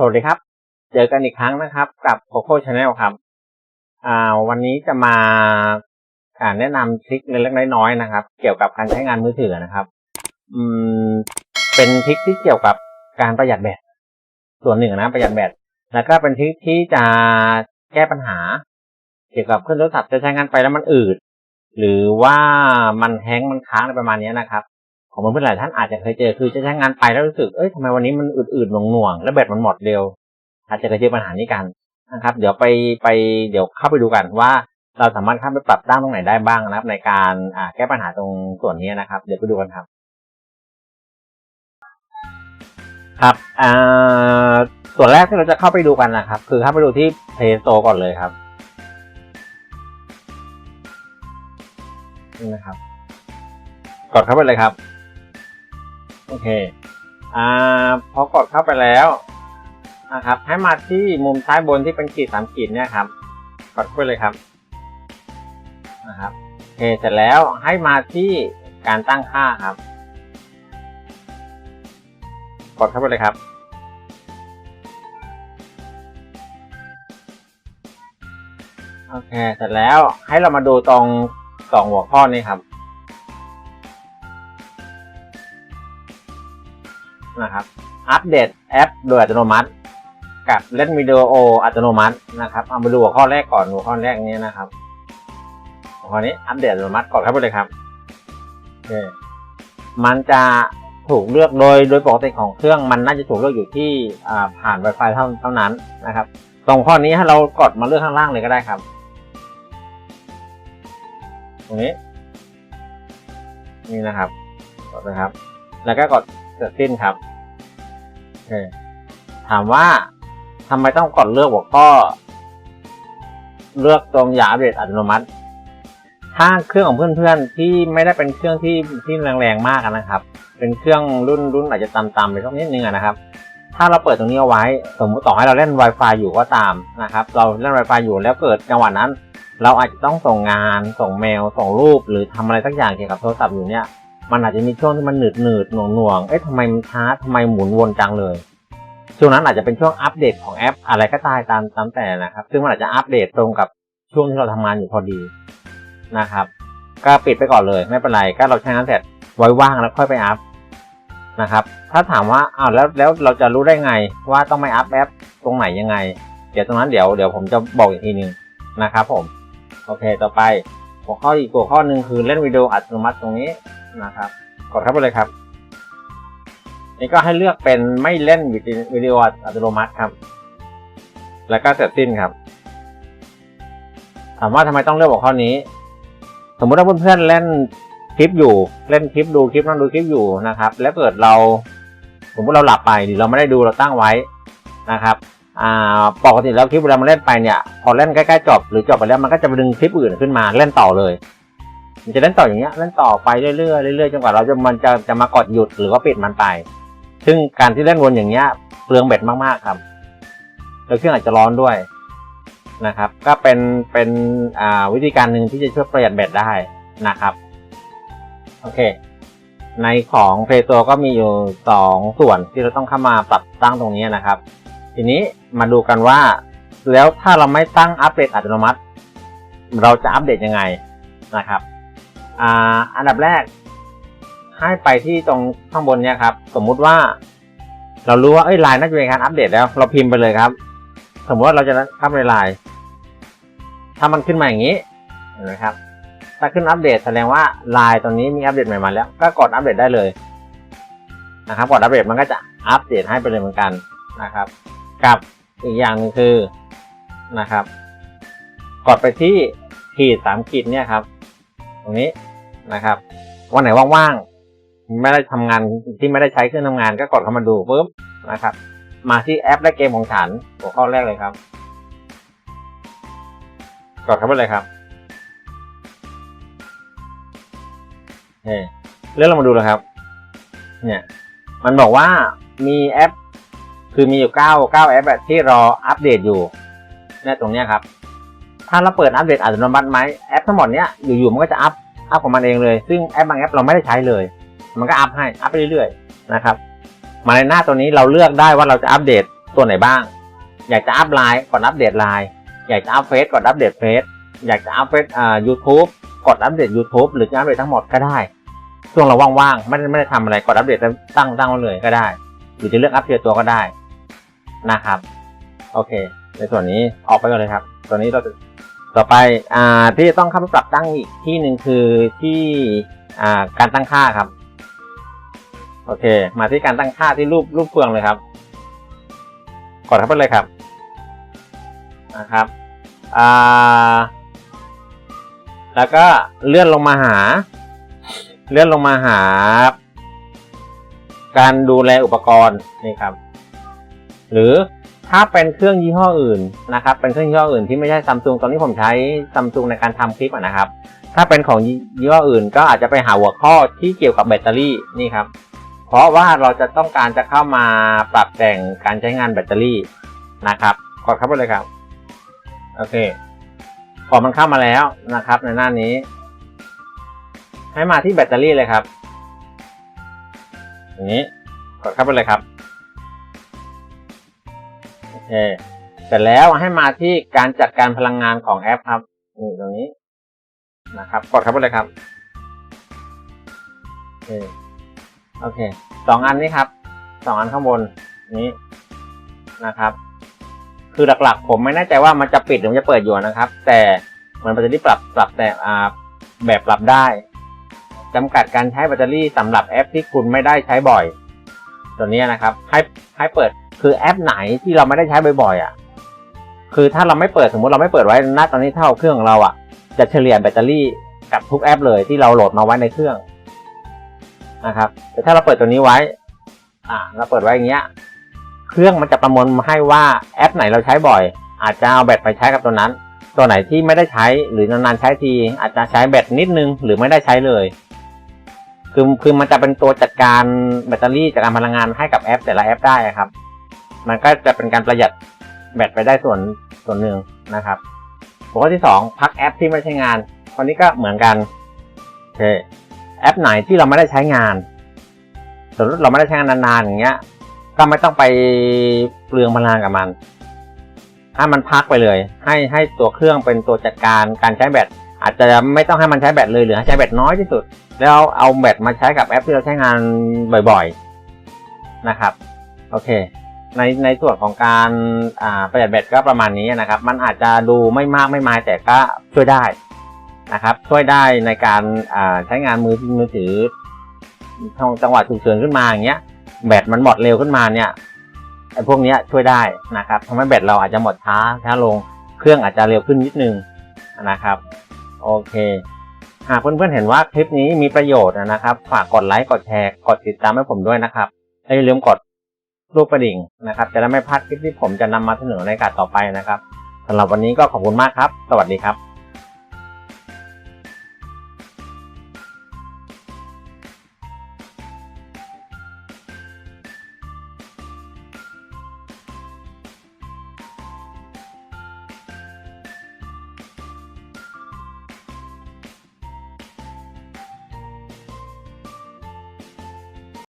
สวัสดีครับ เจอกันอีกครั้งนะครับ กับ Coco Channel ครับ อ่า วันนี้จะมาแนะนำทริคเล็กๆน้อยๆนะครับ เกี่ยวกับการใช้งานมือถือนะครับ อืม เป็นทริคที่เกี่ยวกับการประหยัดแบตส่วนหนึ่งนะประหยัดแบตแล้วก็เป็นทริคที่จะแก้ปัญหา เกี่ยวกับเครื่องโทรศัพท์จะใช้งานไปแล้วมันอืดหรือว่ามันแฮงมันค้างอะไรประมาณนี้นะครับ ของเพื่อนหลายท่านอาจจะเคยเจอคือจะใช้งานไปแล้วรู้สึกเอ้ยทำไมวันนี้มันอืดๆหน่วงๆแล้วแบตมันหมดเร็ว อาจจะเคยเจอปัญหานี้กันนะครับ เดี๋ยวไปไปเดี๋ยวเข้าไปดูกันว่าเราสามารถเข้าไปปรับตั้งตรงไหนได้บ้างนะครับ ในการอ่าแก้ปัญหาตรงส่วนนี้นะครับ เดี๋ยวไปดูกันครับ ครับอ่าส่วนแรกที่เราจะเข้าไปดูกันนะครับ คือเข้าไปดูที่ Play Store ก่อนเลยครับนี่นะครับ กดเข้าไปเลยครับ โอเคอ่าพอกดเข้าไปแล้วนะครับให้มาที่มุมซ้ายบนที่เป็นขีดสามขีดเนี่ยครับกดเข้าไปเลยครับนะครับโอเคเสร็จแล้วให้มาที่การตั้งค่าครับ กดเข้าไปเลยครับโอเคเสร็จแล้วให้เรามาดูตรงสองหัวข้อนี้ครับ นะครับ อัปเดตแอปโดยอัตโนมัติ กับเล่นวิดีโออัตโนมัตินะครับ เอามาดูหัวข้อแรกก่อนหัวข้อแรกนี้นะครับหัวข้อนี้อัปเดตอัตโนมัติกดเข้าไปเลยครับโอเคมันจะถูกเลือกโดยโดยปกติของเครื่องมันน่าจะถูกเลือกอยู่ที่ผ่าน Wi-Fi เท่าเท่านั้นนะครับ ตรงข้อนี้ให้เรากดมาเลือกข้างล่างเลยก็ได้ครับตรงนี้นี่นะครับกดนะครับ แล้วก็กด เสร็จสิ้นครับโอเคถามว่าทำไมต้องกดเลือกหัวข้อ เลือกตรงอย่าอัปเดตอัตโนมัติ ถ้าเครื่องของเพื่อนๆที่ไม่ได้เป็นเครื่องที่ที่แรงๆมากนะครับ เป็นเครื่องรุ่นรุ่นอาจจะต่ำๆไปสักนิดนึงนะครับ ถ้าเราเปิดตรงนี้เอาไว้ สมมติต่อให้เราเล่น Wi-Fi อยู่ก็ตามนะครับ เราเล่น Wi-Fi อยู่แล้วเกิดจังหวะนั้น เราอาจจะต้องส่งงาน ส่งเมล ส่งรูป หรือทำอะไรสักอย่างเกี่ยวกับโทรศัพท์อยู่เนี่ย มันอาจจะมีช่วงที่มันหนืดหนืดหน่วงหน่วงเอ๊ะทำไมมันช้าทำไมหมุนวนจังเลย ช่วงนั้นอาจจะเป็นช่วงอัปเดตของแอป อะไรก็ตายตามตามแต่นะครับ ซึ่งมันอาจจะอัปเดตตรงกับช่วงที่เราทำงานอยู่พอดีนะครับ ก็ปิดไปก่อนเลยไม่เป็นไรก็เราใช้งานเสร็จไว้ว่างแล้วค่อยไปอัพนะครับ ถ้าถามว่าอ้าวแล้วแล้วเราจะรู้ได้ไงว่าต้องไม่อัพแอปตรงไหนยังไง เดี๋ยวตรงนั้นเดี๋ยวเดี๋ยวผมจะบอกอีกทีหนึ่งนะครับผม โอเค ต่อไปหัวข้ออีกหัวข้อหนึ่งคือเล่นวิดีโออัตโนมัติตรงนี้ นะครับกดเข้าไปเลยครับ นี่ก็ให้เลือกเป็นไม่เล่นวิดีโออัตโนมัติครับ แล้วก็เสร็จสิ้นครับ ถามว่าทำไมต้องเลือกหัวข้อนี้ สมมุติว่าเพื่อนๆเล่นคลิปอยู่ เล่นคลิปดูคลิปนั่งดูคลิปอยู่นะครับ แล้วเกิดเรา สมมติเราหลับไปหรือเราไม่ได้ดูเราตั้งไว้นะครับอ่าปกติแล้วคลิปเวลามันเล่นไปเนี่ยพอเล่นใกล้ๆจบหรือจบไปแล้วมันก็จะไปดึงคลิปอื่นขึ้นมาเล่นต่อเลย มันจะเล่นต่ออย่างเงี้ยเล่นต่อไปเรื่อยๆเรื่อยๆจนกว่าเราจะมันจะจะมากดหยุดหรือว่าปิดมันไป ซึ่งการที่เล่นวนอย่างเงี้ยเปลืองแบตมากๆครับแล้วเครื่องอาจจะร้อนด้วยนะครับ ก็เป็นเป็นอ่าวิธีการหนึ่งที่จะช่วยประหยัดแบตได้นะครับโอเค ในของ Play Store ก็มีอยู่สองส่วนที่เราต้องเข้ามาปรับตั้งตรงนี้นะครับ ทีนี้มาดูกันว่า แล้วถ้าเราไม่ตั้งอัปเดตอัตโนมัติ เราจะอัปเดตยังไงนะครับ อ่าอันดับแรก ให้ไปที่ตรงข้างบนเนี่ยครับ สมมุติว่า เรารู้ว่าเอ้ยไลน์น่าจะมีการอัปเดตแล้ว เราพิมพ์ไปเลยครับ สมมติว่าเราจะเข้าในไลน์ถ้ามันขึ้นมาอย่างนี้เห็นไหมครับ ถ้าขึ้นอัปเดตแสดงว่าไลน์ตรงนี้มีอัปเดตใหม่มาแล้ว ก็กดอัปเดตได้เลยนะครับกดอัปเดตมันก็จะอัปเดตให้ไปเลยเหมือนกันนะครับ กับอีกอย่างหนึ่งคือนะครับ กดไปที่ขีดสามขีดเนี่ยครับ ตรงนี้ นะครับวันไหนว่างๆไม่ได้ทำงานที่ไม่ได้ใช้เครื่องทำงานก็กดเข้ามาดูปุ๊บนะครับ มาที่แอปและเกมของฉันหัวข้อแรกเลยครับ กดเข้าไปเลยครับเฮ้เรื่องเรามาดูเลยครับ เนี่ย มันบอกว่ามีแอป คือมีอยู่เก้าเก้าแอปแบบที่รออัปเดตอยู่เนี่ยตรงเนี้ยครับ ถ้าเราเปิดอัปเดตอัตโนมัติไหมแอปทั้งหมดเนี้ยอยู่ๆมันก็จะอัพ อัพของมันเองเลย ซึ่งแอปบางแอปเราไม่ได้ใช้เลย มันก็อัพให้ อัพไปเรื่อยๆ นะครับ มาในหน้าตัวนี้เราเลือกได้ว่าเราจะอัปเดตตัวไหนบ้าง อยากจะอัพไลน์กดอัปเดตไลน์ อยากจะอัพเฟซกดอัปเดตเฟซ อยากจะอัพเฟซอ่า YouTube กดอัปเดต YouTube หรือจะอัปเดตทั้งหมดก็ได้ ช่วงเราว่างๆ ไม่ได้ไม่ได้ทำอะไร กดอัปเดตตั้งตั้งไว้เลยก็ได้ หรือจะเลือกอัปเดตตัวก็ได้นะครับ โอเค ในส่วนนี้ออกไปก่อนเลยครับ ตัวนี้เราจะ ต่อไปอ่าที่ต้องเข้าไปปรับตั้งอีกที่หนึ่งคือที่อ่าการตั้งค่าครับ โอเค มาที่การตั้งค่าที่รูปรูปเฟืองเลยครับ กดเข้าไปเลยครับนะครับอ่าแล้วก็เลื่อนลงมาหา เลื่อนลงมาหา การดูแลอุปกรณ์นี่ครับ หรือ ถ้าเป็นเครื่องยี่ห้ออื่นนะครับ เป็นเครื่องยี่ห้ออื่นที่ไม่ใช่ซัมซุงตอนนี้ผมใช้ซัมซุงในการทำคลิปนะครับ ถ้าเป็นของยี่ห้ออื่น ก็อาจจะไปหาหัวข้อที่เกี่ยวกับแบตเตอรี่นี่ครับ เพราะว่าเราจะต้องการจะเข้ามาปรับแต่งการใช้งานแบตเตอรี่นะครับ กดเข้าไปเลยครับ โอเคพอมันเข้ามาแล้วนะครับ ในหน้านี้ ให้มาที่แบตเตอรี่เลยครับอย่างนี้ กดเข้าไปเลยครับ โอเคเสร็จแล้วให้มาที่การจัดการพลังงานของแอปครับนี่ตรงนี้นะครับกดเข้าไปเลยครับโอเคโอเคสองอันนี้ครับสองอันข้างบนนี้นะครับ คือหลักๆ ผมไม่แน่ใจว่ามันจะปิดหรือมันจะเปิดอยู่นะครับ แต่มันจะได้ปรับปรับแต่แบบปรับได้จำกัดการใช้แบตเตอรี่สำหรับแอปที่คุณไม่ได้ใช้บ่อย ตัวนี้นะครับ ให้ให้เปิด คือแอปไหนที่เราไม่ได้ใช้บ่อยๆอะ คือถ้าเราไม่เปิดสมมติเราไม่เปิดไว้ณตอนนี้เท่าเครื่องของเราอะ จะเฉลี่ยแบตเตอรี่กับทุกแอปเลยที่เราโหลดมาไว้ในเครื่องนะครับแต่ถ้าเราเปิดตัวนี้ไว้ อ่า เราเปิดไว้อย่างเงี้ย เครื่องมันจะประมวลให้ว่าแอปไหนเราใช้บ่อย อาจจะเอาแบตไปใช้กับตัวนั้น ตัวไหนที่ไม่ได้ใช้หรือนานๆใช้ที อาจจะใช้แบตนิดนึงหรือไม่ได้ใช้เลยคือคือมันจะเป็นตัวจัดการแบตเตอรี่จัดการพลังงานให้กับแอปแต่ละแอปได้ครับ มันก็จะเป็นการประหยัดแบตไปได้ส่วนส่วนหนึ่งนะครับหัวข้อที่สองพักแอปที่ไม่ใช้งานคนนี้ก็เหมือนกันโอเคแอปไหนที่เราไม่ได้ใช้งานสมมติเราไม่ได้ใช้งานนานๆอย่างเงี้ย ก็ไม่ต้องไปเปลืองพลังกับมัน ถ้ามันพักไปเลย ให้ให้ตัวเครื่องเป็นตัวจัดการการใช้แบตอาจจะไม่ต้องให้มันใช้แบตเลยหรือให้ใช้แบตน้อยที่สุด แล้วเอาแบตมาใช้กับแอปที่เราใช้งานบ่อยๆนะครับ โอเค ในในส่วนของการอ่าประหยัดแบตก็ประมาณนี้นะครับ มันอาจจะดูไม่มากไม่มายแต่ก็ช่วยได้นะครับ ช่วยได้ในการอ่าใช้งานมือมือถือช่องจังหวะฉุกเฉินขึ้นมาอย่างเงี้ยแบตมันหมดเร็วขึ้นมาเนี่ยไอ้พวกนี้ช่วยได้นะครับทำให้แบตเราอาจจะหมดช้าช้าลงเครื่องอาจจะเร็วขึ้นนิดนึงนะครับ โอเค หากเพื่อนๆเห็นว่าคลิปนี้มีประโยชน์นะครับ ฝากกดไลค์กดแชร์กดติดตามให้ผมด้วยนะครับอย่าลืมกด รูปกระดิ่งนะครับ จะได้ไม่พลาดคลิปที่ผมจะนำมาเสนอในการต่อไปนะครับสำหรับวันนี้ก็ขอบคุณมากครับ สวัสดีครับ